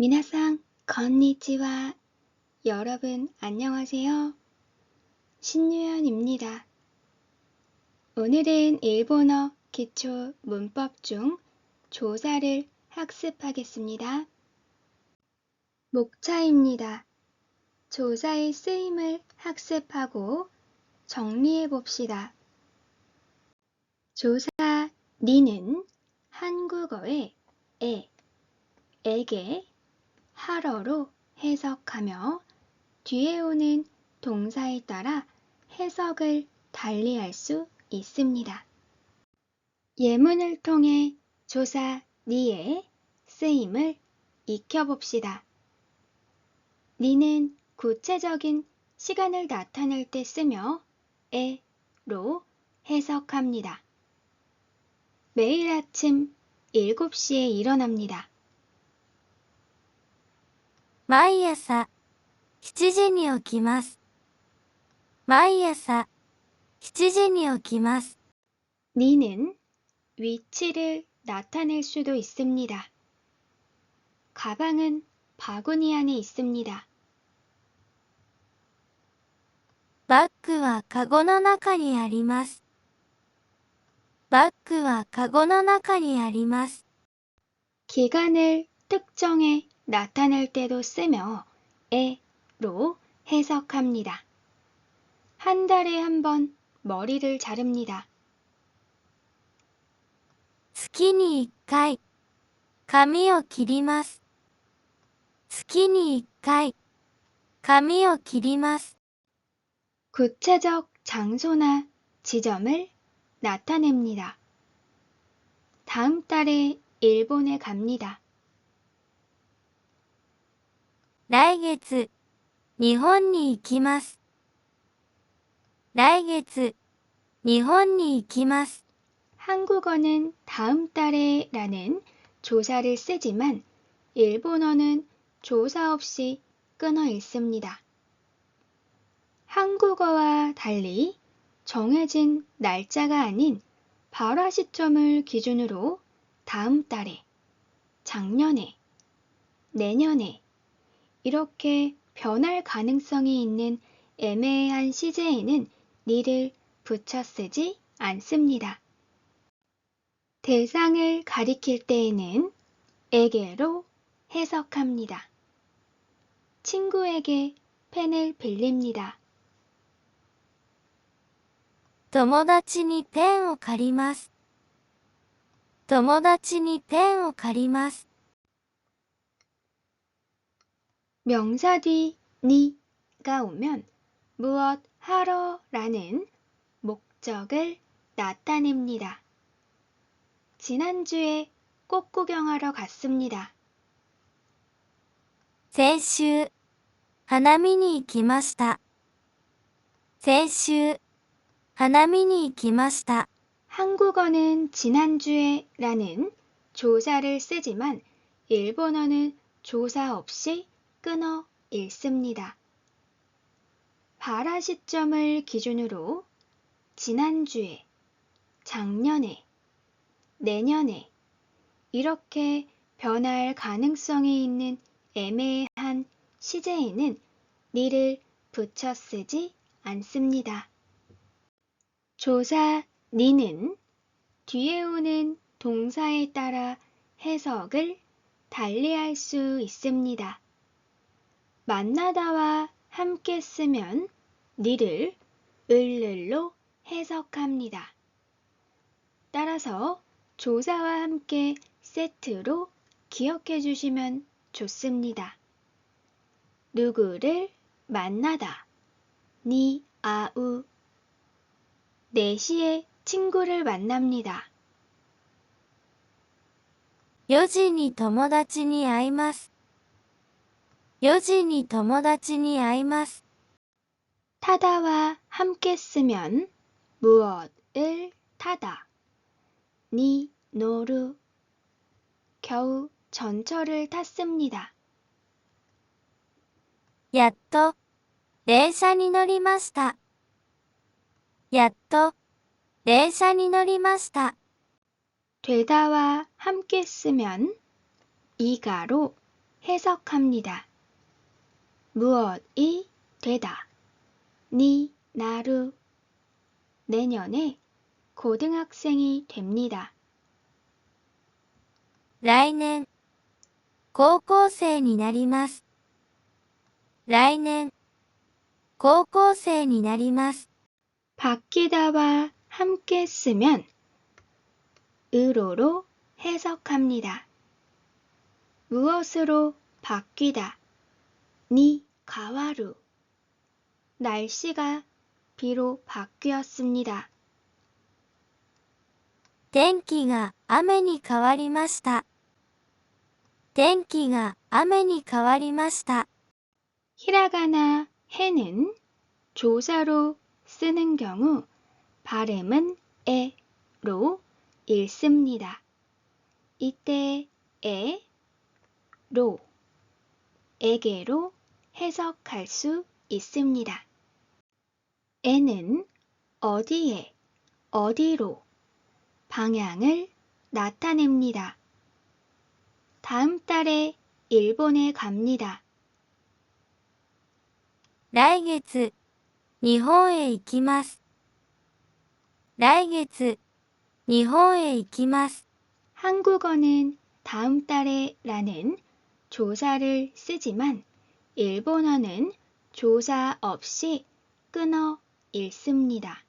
미나상, 건니치와. 여러분, 안녕하세요. 신유연입니다. 오늘은 일본어 기초 문법 중 조사를 학습하겠습니다. 목차입니다. 조사의 쓰임을 학습하고 정리해 봅시다. 조사 니는 한국어의 에, 에게, 하러로 해석하며 뒤에 오는 동사에 따라 해석을 달리할 수 있습니다. 예문을 통해 조사 니의 쓰임을 익혀봅시다. 니는 구체적인 시간을 나타낼 때 쓰며 에로 해석합니다. 매일 아침 7시에 일어납니다. 毎朝7時に起きます。毎朝7時に起きます。 니는 위치를 나타낼 수도 있습니다. 가방은 바구니 안에 있습니다. バッグはカゴの中にあります。バッグはカゴの中にあります。 기간을 특정해 나타낼 때도 쓰며 에로 해석합니다. 한 달에 한 번 머리를 자릅니다. 月に1回髪を切ります。月に1回髪を切ります。 구체적 장소나 지점을 나타냅니다. 다음 달에 일본에 갑니다. 来月日本に行きます。来月日本に行きます。 한국어는 다음 달에 라는 조사를 쓰지만 일본어는 조사 없이 끊어 읽습니다. 한국어와 달리 정해진 날짜가 아닌 발화 시점을 기준으로 다음 달에, 작년에, 내년에 이렇게 변할 가능성이 있는 애매한 시제에는 니를 붙여 쓰지 않습니다. 대상을 가리킬 때에는 에게로 해석합니다. 친구에게 펜을 빌립니다. 友達にペンを借ります。友達にペンを借ります。 명사 뒤 니가 오면 무엇 하러라는 목적을 나타냅니다. 지난주에 꽃 구경하러 갔습니다. 先週、花見に行きました。先週、花見に行きました。 한국어는 지난주에 라는 조사를 쓰지만 일본어는 조사 없이 끊어 읽습니다. 발화 시점을 기준으로 지난주에, 작년에, 내년에 이렇게 변할 가능성이 있는 애매한 시제에는 니를 붙여 쓰지 않습니다. 조사 니는 뒤에 오는 동사에 따라 해석을 달리할 수 있습니다. 만나다와 함께 쓰면 니를 을를로 해석합니다. 따라서 조사와 함께 세트로 기억해 주시면 좋습니다. 누구를 만나다 니 아우 4시에 친구를 만납니다. 4時に友達に会います。 4時に友達に会います。 타다와 함께 쓰면 무엇을 타다 니 노루 겨우 전철을 탔습니다. やっと、電車に乗りました。やっと、電車に乗りました。 되다와 함께 쓰면 이가로 해석합니다. 무엇이 되다. 니, 나루. 내년에 고등학생이 됩니다. 来年、高校生になります。来年、高校生になります。 바뀌다와 함께 쓰면 으로로 해석합니다. 무엇으로 바뀌다. 니 가와루. 날씨가 비로 바뀌었습니다. 天気が雨に変わりました。天気が雨に変わりました。 히라가나 해는 조사로 쓰는 경우 발음은 에로 읽습니다. 이때 에, 로, 에게로 해석할 수 있습니다. 에는 어디에, 어디로 방향을 나타냅니다. 다음 달에 일본에 갑니다. 来月、日本へ行きます。来月、日本へ行きます。 한국어는 다음 달에 라는 조사를 쓰지만 일본어는 조사 없이 끊어 읽습니다.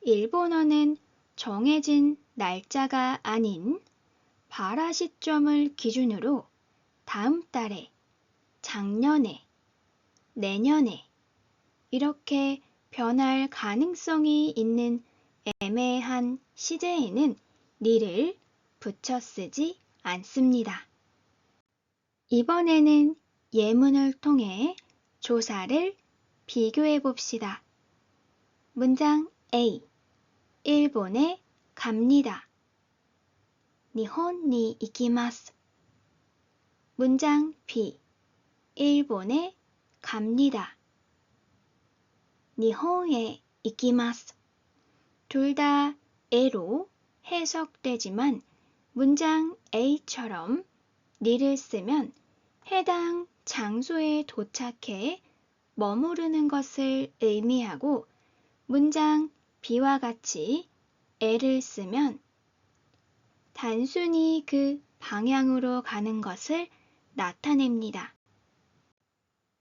일본어는 정해진 날짜가 아닌 발화 시점을 기준으로 다음 달에, 작년에, 내년에 이렇게 변할 가능성이 있는 애매한 시제에는 니를 붙여 쓰지 않습니다. 이번에는 예문을 통해 조사를 비교해 봅시다. 문장 A. 일본에 갑니다. 일본에 이기마스. 문장 B. 일본에 갑니다. 일본에 이기마스. 둘 다 에로 해석되지만 문장 A처럼 니를 쓰면 해당 장소에 도착해 머무르는 것을 의미하고 문장 B와 같이 에를 쓰면 단순히 그 방향으로 가는 것을 나타냅니다.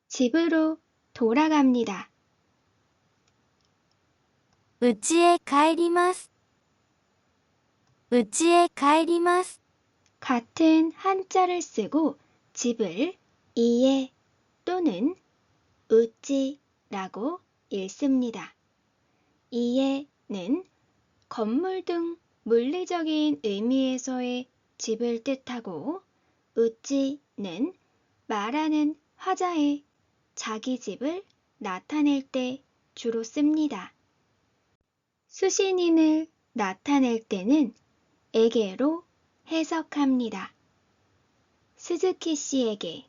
집으로 돌아갑니다. 家へ帰ります。家へ帰ります。 같은 한자를 쓰고 집을 이에 또는 우찌라고 읽습니다. 이에는 건물 등 물리적인 의미에서의 집을 뜻하고 우찌는 말하는 화자의 자기 집을 나타낼 때 주로 씁니다. 수신인을 나타낼 때는 에게로 해석합니다. 스즈키 씨에게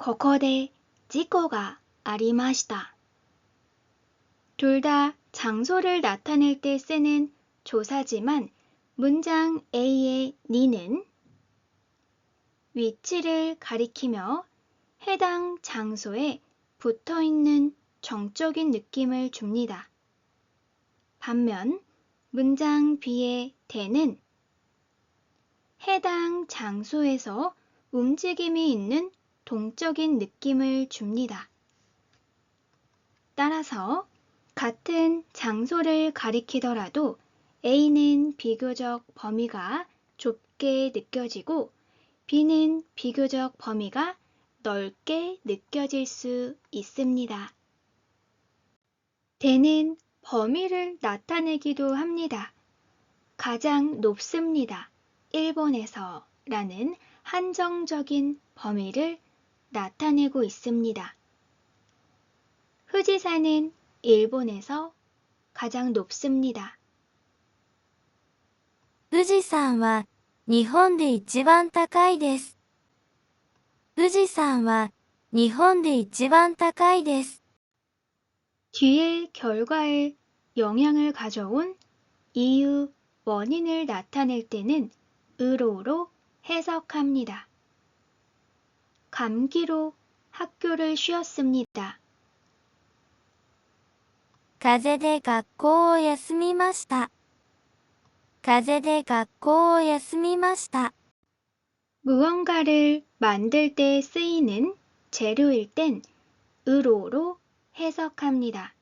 ここで事故がありました. 둘 다 장소를 나타낼 때 쓰는 조사지만 문장 A의 니는 위치를 가리키며 해당 장소에 붙어 있는 정적인 느낌을 줍니다. 반면 문장 B의 대는 해당 장소에서 움직임이 있는 동적인 느낌을 줍니다. 따라서 같은 장소를 가리키더라도 A는 비교적 범위가 좁게 느껴지고 B는 비교적 범위가 넓게 느껴질 수 있습니다. 대는 범위를 나타내기도 합니다. 가장 높습니다. 일본에서 라는 한정적인 범위를 나타내고 있습니다.富士山은 일본에서 가장 높습니다. 富士山は日本で一番高いです。富士山は日本で一番高いです。 뒤의 결과에 영향을 가져온 이유, 원인을 나타낼 때는 으로로 해석합니다. 감기로 학교를 쉬었습니다. 風邪で学校を休みました。風邪で学校を休みました。 무언가를 만들 때 쓰이는 재료일 땐 으로로 해석합니다.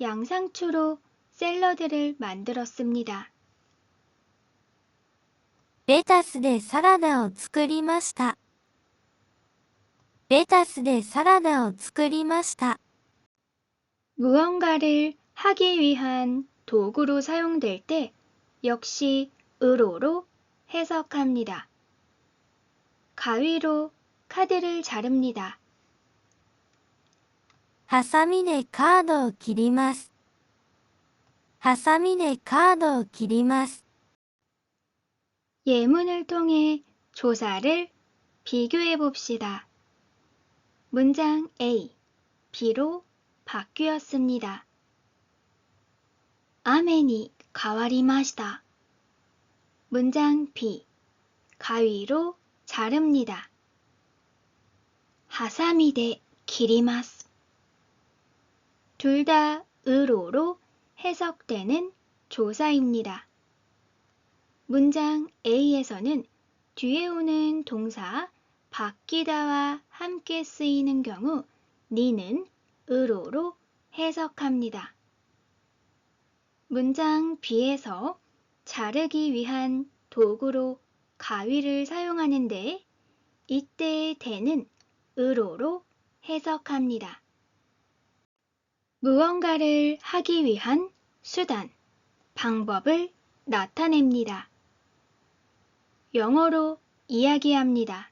양상추로 샐러드를 만들었습니다. レタスでサラダを作りました。 レタスでサラダを作りました。 무언가를 하기 위한 도구로 사용될 때 역시 으로로 해석합니다. 가위로 카드를 자릅니다. ハサミでカードを切ります。ハサミでカードを切ります。 예문을 통해 조사를 비교해 봅시다. 문장 A. B로 바뀌었습니다. 아멘이 가와리마시다. 문장 B. 가위로 자릅니다. 하사미대 기리마스. 둘 다 으로로 해석되는 조사입니다. 문장 A에서는 뒤에 오는 동사 바뀌다와 함께 쓰이는 경우 니는 으로로 해석합니다. 문장 B에서 자르기 위한 도구로 가위를 사용하는데 이때의 대는 으로로 해석합니다. 무언가를 하기 위한 수단, 방법을 나타냅니다. 영어로 이야기합니다.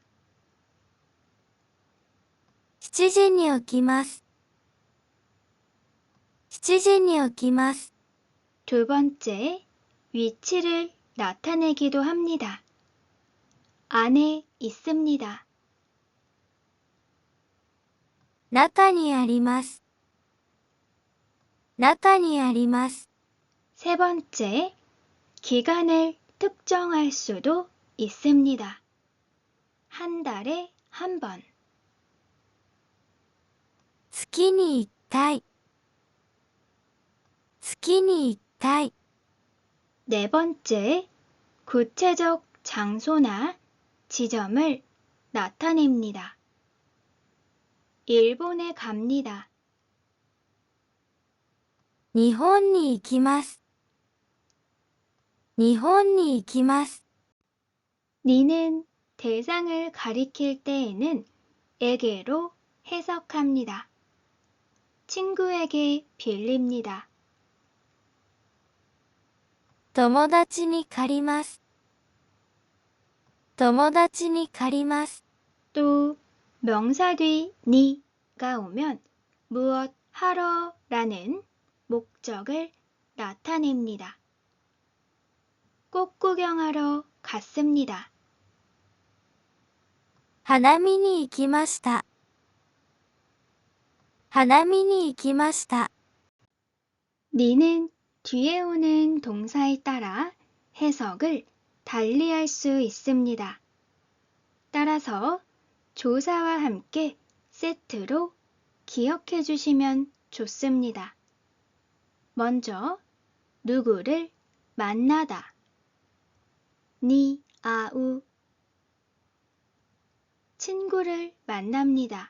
7時に起きます。7時に起きます。 두 번째, 위치를 나타내기도 합니다. 안에 있습니다. 中にあります。中にあります。 세 번째, 기간을 특정할 수도 있습니다. 한 달에 한 번. 月に1回。月に1回。 네 번째, 구체적 장소나 지점을 나타냅니다. 일본에 갑니다. 日本に行きます。日本に行きます。 니는 대상을 가리킬 때에는 에게로 해석합니다. 친구에게 빌립니다. 友達に借ります。友達に借ります。 또 명사 뒤 니가 오면 무엇 하러라는 목적을 나타냅니다. 꽃 구경하러 갔습니다. 花見に行きました。 花見に行きました。 니는 뒤에 오는 동사에 따라 해석을 달리할 수 있습니다. 따라서 조사와 함께 세트로 기억해 주시면 좋습니다. 먼저 누구를 만나다 니 아우 친구를 만납니다.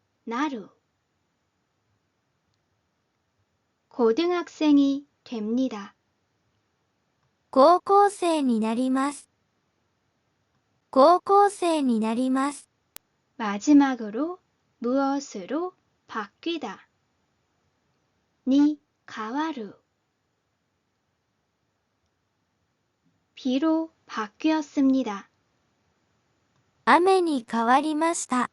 나루 고등학생이 됩니다. 高校生になります。高校生になります。 마지막으로 무엇으로 바뀌다. 니 가와루. 비로 바뀌었습니다. 雨に変わりました。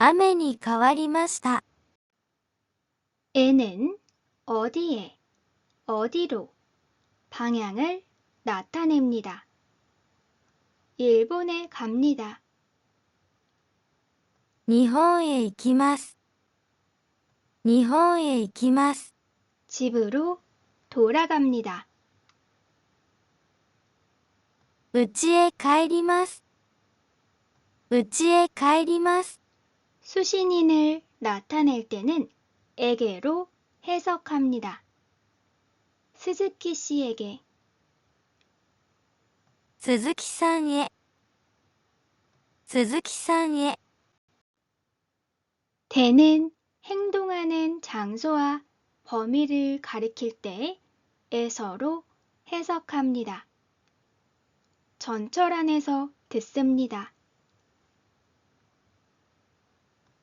雨に変わりました。 에는 어디에, 어디로 방향을 나타냅니다. 일본에 갑니다. 日本へ行きます。日本へ行きます。 집으로 돌아갑니다. 家へ帰ります。家へ帰ります。 수신인을 나타낼 때는 에게로 해석합니다. 스즈키 씨에게 鈴木さんへ。鈴木さんへ。 대는 행동하는 장소와 범위를 가리킬 때 에서로 해석합니다. 전철 안에서 듣습니다.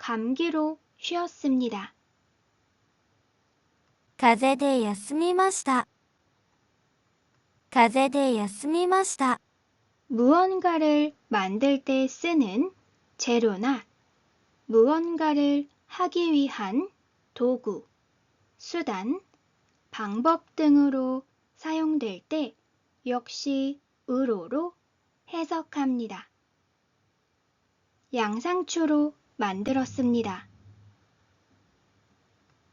감기로 쉬었습니다. 風邪で休みました。風邪で休みました。 무언가를 만들 때 쓰는 재료나 무언가를 하기 위한 도구, 수단, 방법 등으로 사용될 때 역시 으로로 해석합니다. 양상추로 만들었습니다.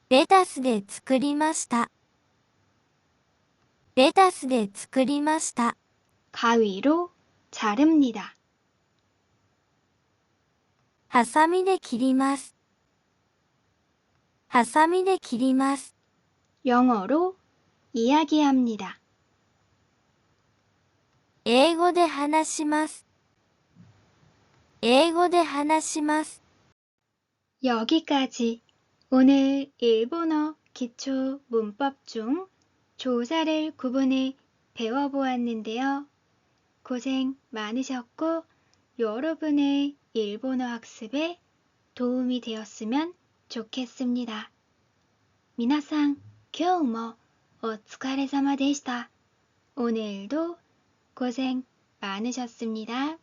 レタスで作りました。レタスで作りました。 가위로 자릅니다. ハサミで切ります。ハサミで切ります。 영어로 이야기합니다. 英語で話します。英語で話します。 여기까지 오늘 일본어 기초 문법 중 조사를 구분해 배워보았는데요. 고생 많으셨고 여러분의 일본어 학습에 도움이 되었으면 좋겠습니다. 皆さん、今日もお疲れ様でした. 오늘도 고생 많으셨습니다.